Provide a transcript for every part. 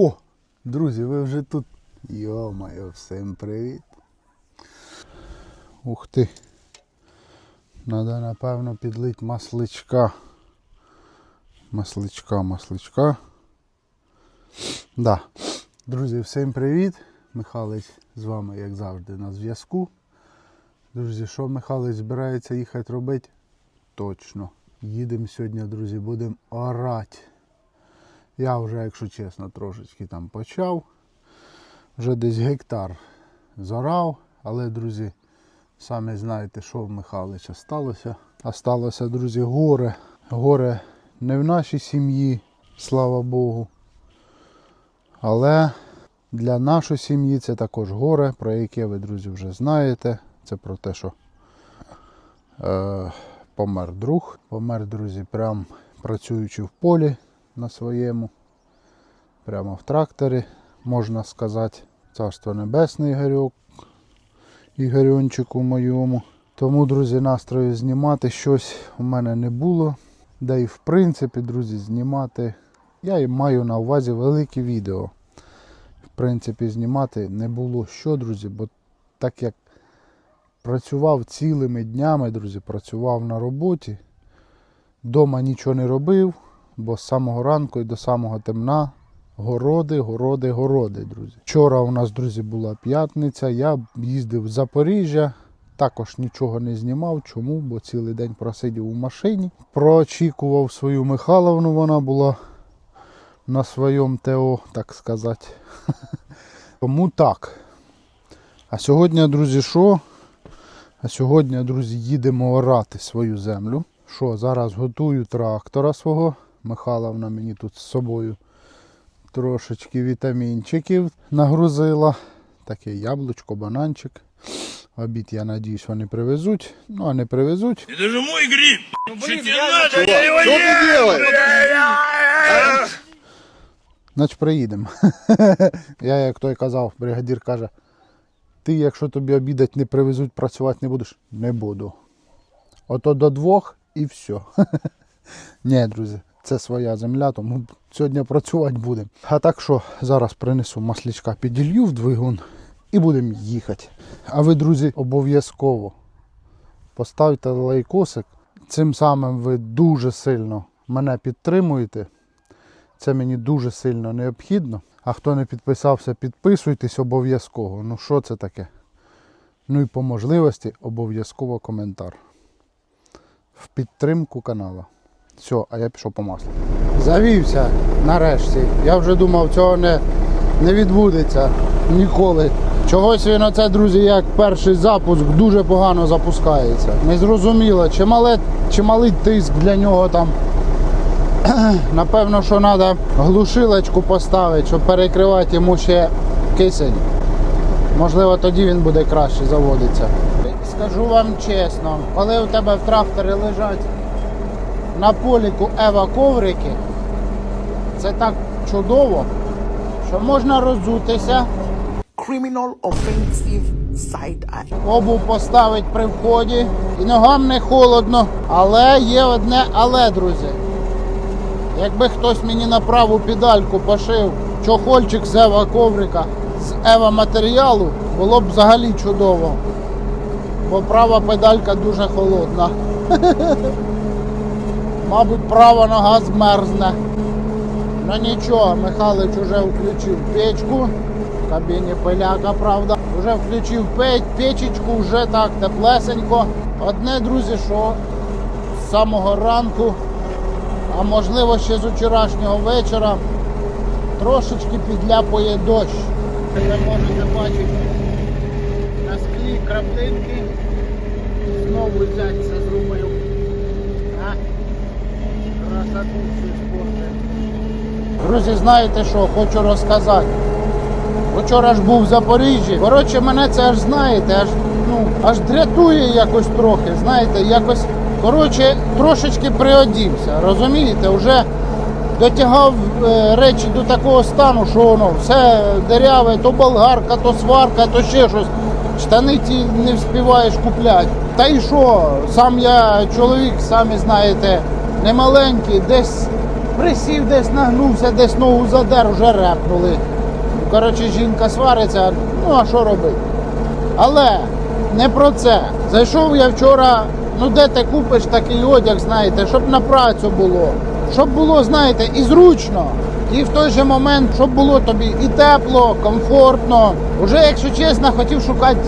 О, друзі, ви вже тут. Йо-моє, всім привіт. Ух ти. Надо, напевно, підлить масличка. Масличка, масличка. Да. Друзі, всім привіт. Михайлович з вами, як завжди, на зв'язку. Друзі, що Михайлович збирається їхати робити? Точно. Їдемо сьогодні, друзі, будемо орати. Я вже, якщо чесно, трошечки там почав. Вже десь гектар зорав, але, друзі, самі знаєте, що в Михайловича сталося. А сталося, друзі, горе. Горе не в нашій сім'ї, слава Богу. Але для нашої сім'ї це також горе, про яке ви, друзі, вже знаєте. Це про те, що е, помер друг. Помер, друзі, прям працюючи в полі на своєму, прямо в тракторі, можна сказати. Царство Небесне Ігорьок, Ігорьончику моєму. Тому, друзі, настрою знімати щось у мене не було. Да і в принципі, друзі, знімати. Я і маю на увазі велике відео. В принципі, знімати не було що, друзі, бо так як працював цілими днями, друзі, працював на роботі. Дома нічого не робив, бо з самого ранку і до самого темна городи, городи, городи, друзі. Вчора у нас, друзі, була п'ятниця. Я їздив в Запоріжжя, також нічого не знімав. Чому? Бо цілий день просидів у машині. Проочікував свою Михайловну, вона була на своєму ТО, так сказати. Тому так. А сьогодні, друзі, що? А сьогодні, друзі, їдемо орати свою землю. Що, зараз готую трактора свого. Михайловна мені тут з собою трошечки вітамінчиків нагрузила. Таке яблучко, бананчик. Обід, я надіюсь, вони привезуть. Ну, а не привезуть. Это же мой гриб! Ну, блин, надо? Я Что ты ем! Значить, приїдемо. я, як той казав, бригадір каже, ти, якщо тобі обідать не привезуть, працювати не будеш? Не буду. Ото до двох і все. Ні, друзі, це своя земля, тому сьогодні працювати будемо. А так що, зараз принесу маслячка, піділью в двигун і будемо їхати. А ви, друзі, обов'язково поставте лайкосик. Цим самим ви дуже сильно мене підтримуєте. Це мені дуже сильно необхідно. А хто не підписався, підписуйтесь обов'язково. Ну що це таке? Ну і по можливості обов'язково коментар. В підтримку канала. Все, а я пішов по маслу. Завівся нарешті. Я вже думав, цього не, не відбудеться ніколи. Чогось він оце, друзі, як перший запуск дуже погано запускається. Незрозуміло, чи, мале, чи малий тиск для нього там Напевно, що треба глушилочку поставити, щоб перекривати йому ще кисень. Можливо, тоді він буде краще заводитися. Скажу вам чесно, коли у тебе в тракторі лежать на поліку Ева коврики, це так чудово, що можна розутися, criminal offensive side eye. обув поставити при вході і ногам не холодно. Але є одне але, друзі. Якби хтось мені на праву педальку пошив чохольчик з Ева коврика з Ева матеріалу, було б взагалі чудово. Бо права педалька дуже холодна. Мабуть, права нога змерзне. Ну нічого, Михайлович вже включив печку. В кабіні пиляка, правда. Вже включив печ, печечку, вже так теплесенько. Одне, друзі, що з самого ранку а можливо ще з вчорашнього вечора трошечки підляпує дощ. Ви можете бачити на склі краплинки. Знову взяти це зробив. Друзі, знаєте що, хочу розказати. Вчора ж був в Запоріжжі. Коротше, мене це аж знаєте, аж ну аж дрятує якось трохи. Знаєте, якось коротше трошечки приодівся. Розумієте, вже дотягав е, речі до такого стану, що воно все деряве, то болгарка, то сварка, то ще щось. Штани ті не вспіваєш купляти. Та й що? Сам я чоловік, самі знаєте, не маленький, десь присів десь нагнувся, десь ногу задер, вже репнули. Коротше, жінка свариться, ну а що робити? Але не про це. Зайшов я вчора, ну де ти купиш такий одяг, знаєте, щоб на працю було, щоб було, знаєте, і зручно. І в той же момент, щоб було тобі і тепло, комфортно. Уже, якщо чесно, хотів шукати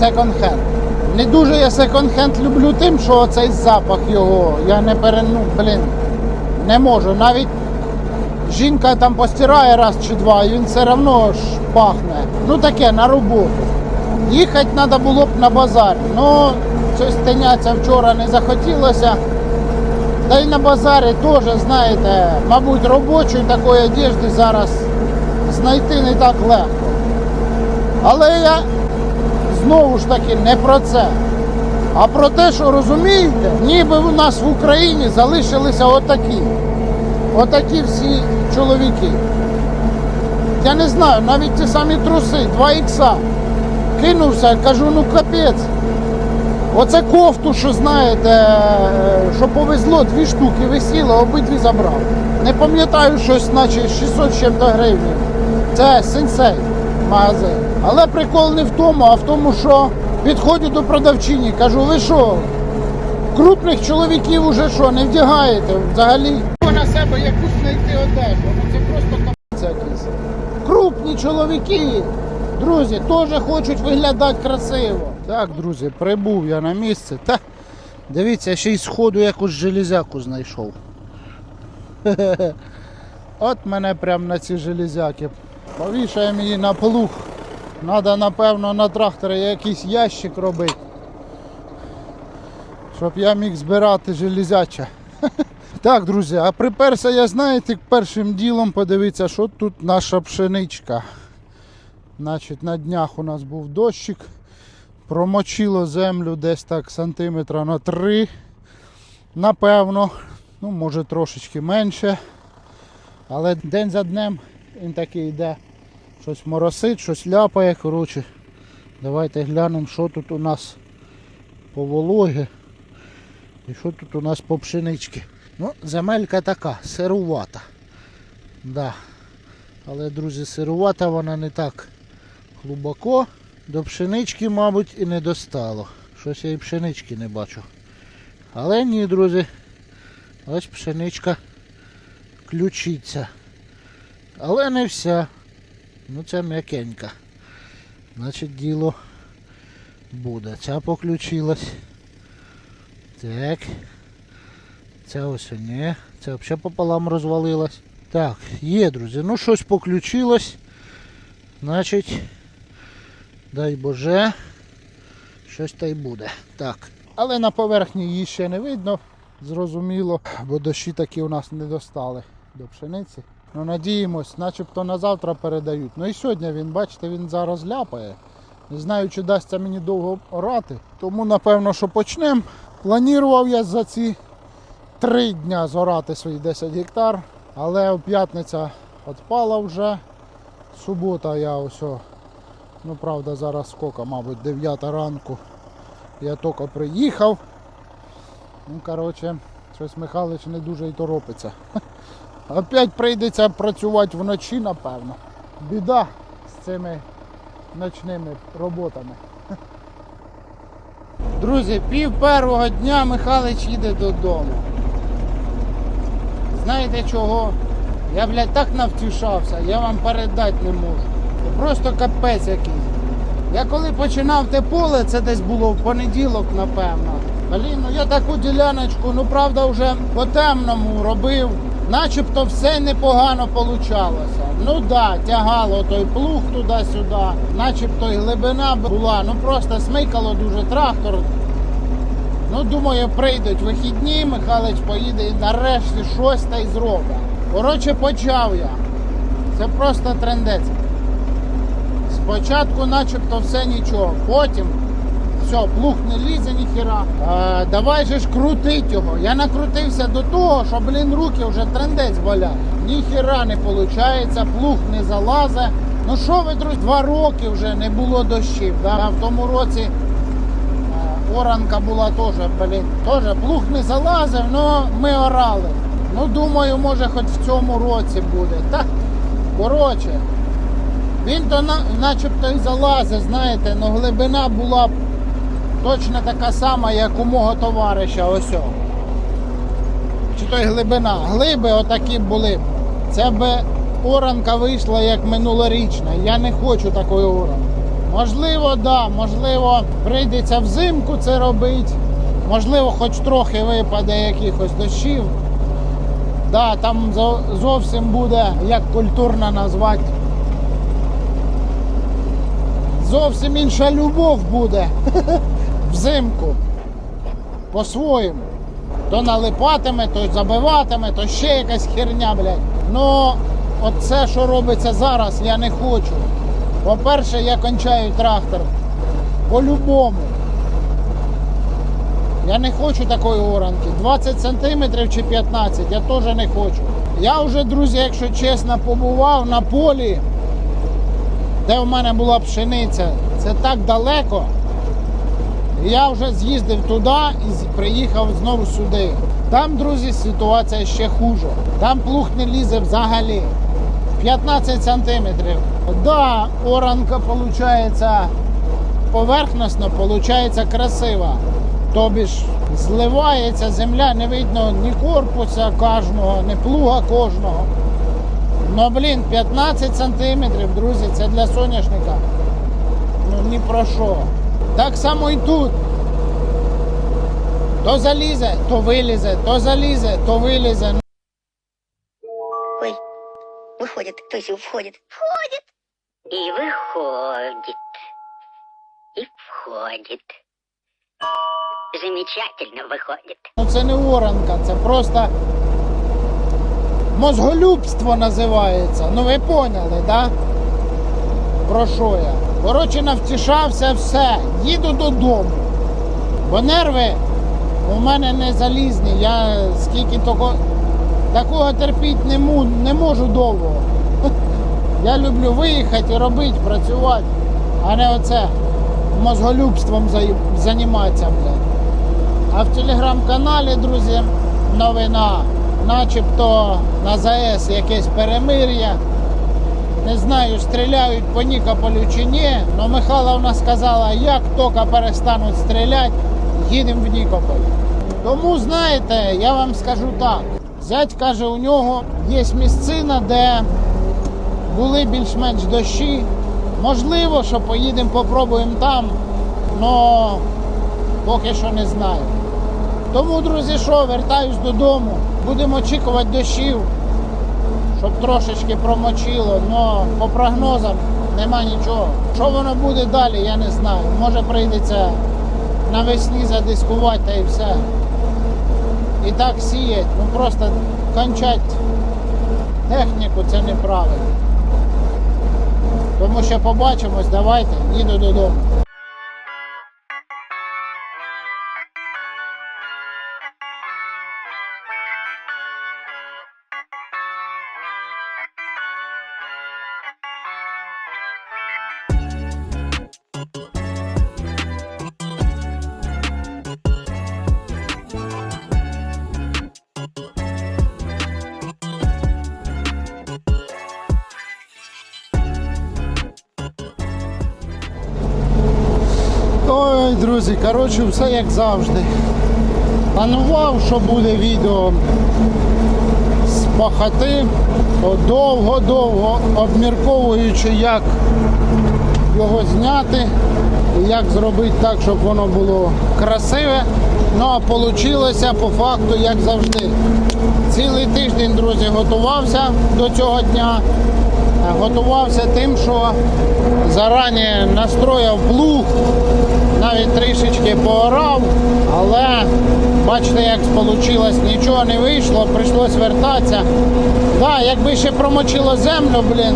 секонд-хенд. Не дуже я секонд-хенд люблю тим, що цей запах його. Я не перену, блін, не можу. Навіть жінка там постирає раз чи два, і він все одно ж пахне. Ну таке на роботу. Їхати треба було б на базар. Ну, щось тиняться вчора не захотілося. Та й на базарі теж, знаєте, мабуть, робочої такої одежди зараз знайти не так легко. Але я знову ж таки не про це. А про те, що розумієте, ніби у нас в Україні залишилися отакі. Отакі всі чоловіки. Я не знаю, навіть ті самі труси, 2 ікса. Кинувся, кажу, ну капець. Оце кофту, що знаєте, е, що повезло, дві штуки висіло, обидві забрав. Не пам'ятаю щось, наче 600 з чим-то гривень. Це сенсей магазин. Але прикол не в тому, а в тому, що підходжу до продавчині, кажу, ви що, крупних чоловіків уже що, не вдягаєте взагалі? На себе якусь знайти одежу. Ну це просто капець якийсь. Крупні чоловіки, друзі, теж хочуть виглядати красиво. Так, друзі, прибув я на місце. Та дивіться, ще й сходу якусь железяку знайшов. От мене прям на ці железяки. Повішаємо її на плуг. Треба, напевно, на тракторі якийсь ящик робити. Щоб я міг збирати железяче. Так, друзі, а приперся я, знаєте, першим ділом подивитися, що тут наша пшеничка. Значить, на днях у нас був дощик. Промочило землю десь так сантиметра на 3. Напевно, ну може трошечки менше. Але день за днем він такий йде. Щось моросить, щось ляпає. Коротше, давайте глянемо, що тут у нас по вологі. І що тут у нас по пшенички. Ну, земелька така, сирувата. Да. Але, друзі, сирувата вона не так глибоко. До пшенички, мабуть, і не достало. Щось я і пшенички не бачу. Але ні, друзі. Ось пшеничка ключиться. Але не вся. Ну це м'якенька. Значить діло буде. Ця поключилась. Так. Ця ось ні. Це взагалі пополам розвалилась. Так, є, друзі. Ну щось поключилось. Значить, дай Боже, щось та й буде. Так. Але на поверхні її ще не видно, зрозуміло, бо дощі такі у нас не достали до пшениці. Ну, надіємось, начебто на завтра передають. Ну і сьогодні він, бачите, він зараз ляпає. Не знаю, чи дасться мені довго орати. Тому напевно, що почнемо. Планував я за ці три дня зорати свої 10 гектар, але п'ятниця відпала вже. Субота я ось, ну правда, зараз скільки, мабуть, 9 ранку. Я тільки приїхав. Ну, коротше, щось Михайлович не дуже й торопиться. Опять прийдеться працювати вночі, напевно. Біда з цими ночними роботами. Друзі, пів первого дня Михайлович їде додому. Знаєте чого? Я, блядь, так навтішався, я вам передати не можу. Просто капець якийсь. Я коли починав те поле, це десь було в понеділок, напевно. Блін, ну я таку діляночку, ну правда, вже по темному робив. Начебто все непогано получалося. Ну да, тягало той плуг туди-сюди, начебто і глибина була, ну просто смикало дуже трактор. Ну, думаю, прийдуть вихідні, Михайлович поїде і нарешті щось та й зробить. Коротше, почав я. Це просто трендець. Спочатку начебто все нічого, потім все, плуг не лізе ніхіра. А, давай же ж крутить його. Я накрутився до того, що, блін, руки вже трендець болять. Ніхіра не виходить, плуг не залазить. Ну що ви, друзі, два роки вже не було дощів. Да? В тому році е, оранка була теж, блін, теж плуг не залазив, але ми орали. Ну, думаю, може хоч в цьому році буде. Та, коротше, він то на, начебто і залазить, знаєте, але глибина була точно така сама, як у мого товариша ось. Чи то й глибина. Глиби отакі були. Це би оранка вийшла як минулорічна. Я не хочу такої оранки. Можливо, да, можливо, прийдеться взимку це робити. Можливо, хоч трохи випаде якихось дощів. Да, там зовсім буде, як культурно назвати. Зовсім інша любов буде взимку. По-своєму. То налипатиме, то забиватиме, то ще якась херня, блядь. Ну, оце, що робиться зараз, я не хочу. По-перше, я кончаю трактор. По-любому. Я не хочу такої оранки. 20 сантиметрів чи 15, я теж не хочу. Я вже, друзі, якщо чесно, побував на полі, де в мене була пшениця. Це так далеко. Я вже з'їздив туди і приїхав знову сюди. Там, друзі, ситуація ще хуже. Там плуг не лізе взагалі. 15 сантиметрів. Да, оранка виходить поверхносно, виходить красива. Тобі ж зливається земля, не видно ні корпуса кожного, ні плуга кожного. Ну, блін, 15 сантиметрів, друзі, це для соняшника. Ну ні про що. Так само і тут. То залізе, то вилізе, то залізе, то вилізе. Ой, выходит, то есть входит. Входит. И выходит. И входит. Замечательно выходит. Ну це не оранка, це просто мозголюбство називається. Ну ви поняли, да? Про що я? Коротше, навтішався все. Їду додому. Бо нерви у мене не залізні. Я скільки того, такого терпіти не, не можу довго. Я люблю виїхати робити, працювати, а не оце мозголюбством займатися. А в телеграм-каналі, друзі, новина. Начебто на ЗАЕС якесь перемир'я. Не знаю, стріляють по Нікополю чи ні. але Михайловна сказала, як тільки перестануть стріляти, їдемо в Нікополь. Тому, знаєте, я вам скажу так. Зять каже, у нього є місцина, де були більш-менш дощі. Можливо, що поїдемо, попробуємо там, але поки що не знаю. Тому, друзі, що, вертаюсь додому. Будемо очікувати дощів, щоб трошечки промочило. але по прогнозам нема нічого. Що воно буде далі, я не знаю. Може прийдеться навесні задискувати та і все. І так сіять. Ну просто кончать техніку це неправильно. Тому що побачимось, давайте, їду додому. Друзі, коротше, все як завжди. Планував, що буде відео з пахати, довго-довго обмірковуючи, як його зняти як зробити так, щоб воно було красиве. Ну а вийшло по факту, як завжди. Цілий тиждень, друзі, готувався до цього дня. Готувався тим, що зарані настроїв плуг, навіть трішечки поорав, але бачите, як вийшло, нічого не вийшло, прийшлось вертатися. Да, якби ще промочило землю, блін,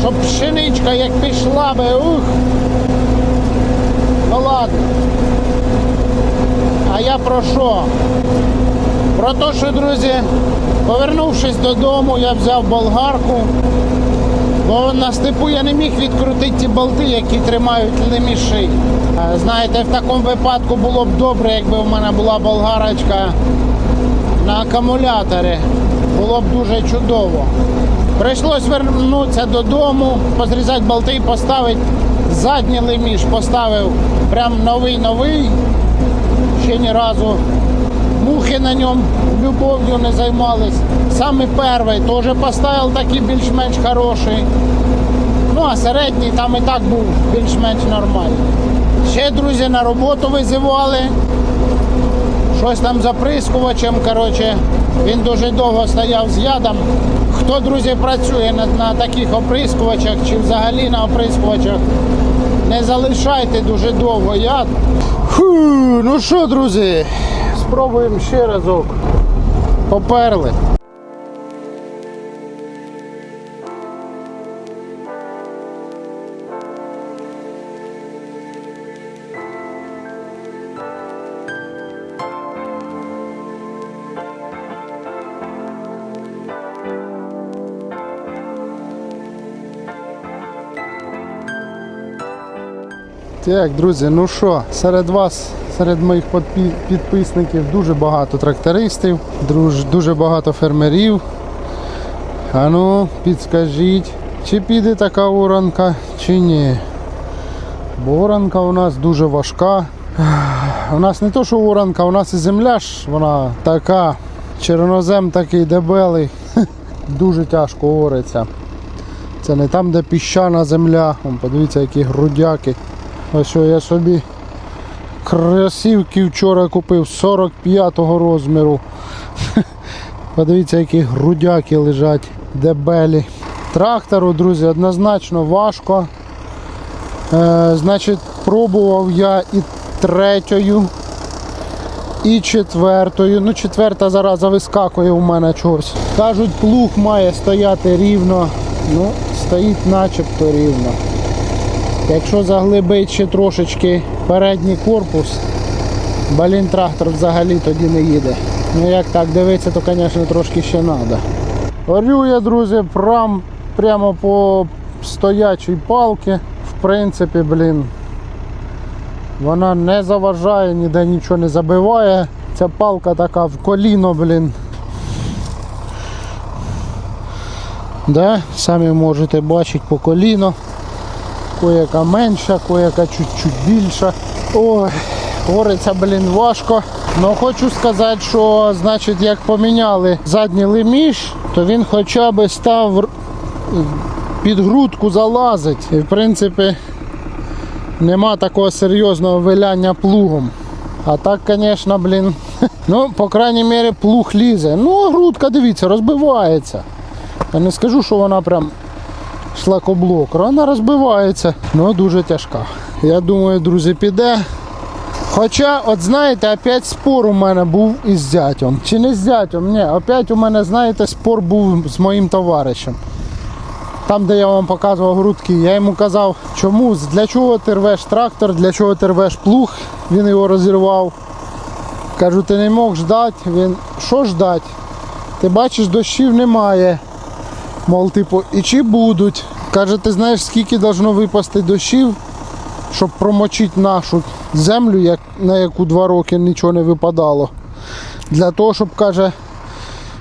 щоб пшеничка як пішла би, ух. Ну ладно. А я про що? Про те, що, друзі, повернувшись додому, я взяв болгарку. Бо на степу я не міг відкрутити ті болти, які тримають леміші. Е, Знаєте, в такому випадку було б добре, якби в мене була болгарочка на акумуляторі. Було б дуже чудово. Прийшлось вернутися додому, позрізати болти і поставити задній леміш. Поставив прям новий-новий. Ще ні разу мухи на ньому любов'ю не займались. Саме перший теж поставив такий більш-менш хороший. Ну а середній там і так був більш-менш нормальний. Ще друзі на роботу визивали. Щось там за прискувачем, коротше, він дуже довго стояв з ядом. Хто, друзі, працює на, на таких оприскувачах чи взагалі на оприскувачах, не залишайте дуже довго яд. Фу, ну що, друзі, спробуємо ще разок. Поперли. Так, друзі, ну що, серед вас, серед моїх підписників дуже багато трактористів, дуже багато фермерів. А ну, підскажіть, чи піде така оранка, чи ні. Бо у нас дуже важка. У нас не то, що оранка, у нас і земля ж вона така. Чорнозем такий дебелий. Дуже тяжко ориться. Це не там, де піщана земля. Подивіться, які грудяки. Ось я собі кросівки вчора купив 45-го розміру. Подивіться, які грудяки лежать, дебелі. Трактору, друзі, однозначно важко. Е, значить, пробував я і третьою, і четвертою. Ну, четверта зараза вискакує у мене чогось. Кажуть, плуг має стояти рівно. Ну, стоїть начебто рівно. Якщо заглибить ще трошечки передній корпус, балін трактор взагалі тоді не їде. Ну як так дивитися, то звісно трошки ще треба. Орю я, друзі, прям, прямо по стоячій палці. В принципі, блін, вона не заважає, ніде нічого не забиває. Ця палка така в коліно, блін. Да? Самі можете бачити по коліно. Кояка менша, кояка чуть-чуть більша. Ой, гориться, блін, важко. Ну хочу сказати, що значить, як поміняли задній леміш, то він хоча б став під грудку залазить. І в принципі нема такого серйозного виляння плугом. А так, звісно, блін. Ну, по крайній мірі, плуг лізе. Ну, грудка, дивіться, розбивається. Я не скажу, що вона прям шлакоблок. Вона розбивається, але дуже тяжка. Я думаю, друзі, піде. Хоча, от знаєте, опять спор у мене був із зятем. Чи не з зятем? Ні, опять у мене, знаєте, спор був з моїм товаришем. Там, де я вам показував грудки, я йому казав, чому, для чого ти рвеш трактор, для чого ти рвеш плуг, він його розірвав. Кажу, ти не мог ждати. Він, що ждати? Ти бачиш, дощів немає. Мол, типу, і чи будуть. Каже, ти знаєш, скільки должно випасти дощів, щоб промочити нашу землю, на яку два роки нічого не випадало. Для того, щоб, каже,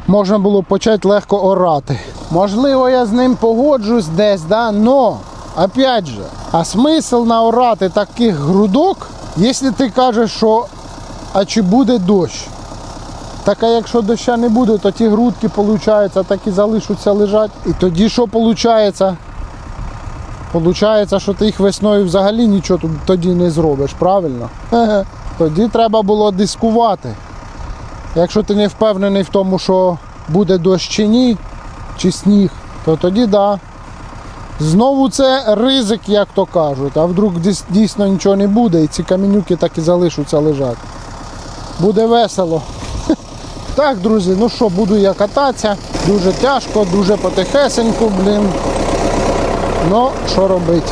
можна було почати легко орати. Можливо, я з ним погоджусь десь, да? но, опять же, а смисл наорати таких грудок, якщо ти кажеш, що а чи буде дощ? Так а якщо доща не буде, то ті грудки, виходить, так і залишаться лежати. І тоді що виходить? Получається, що ти їх весною взагалі нічого тут тоді не зробиш, правильно? Тоді треба було дискувати. Якщо ти не впевнений в тому, що буде дощ чи ні, чи сніг, то тоді да. Знову це ризик, як то кажуть. А вдруг дійсно нічого не буде і ці камінюки так і залишаться лежати. Буде весело. Так, друзі, ну що, буду я кататися. Дуже тяжко, дуже потихесеньку, блін. Ну, що робити?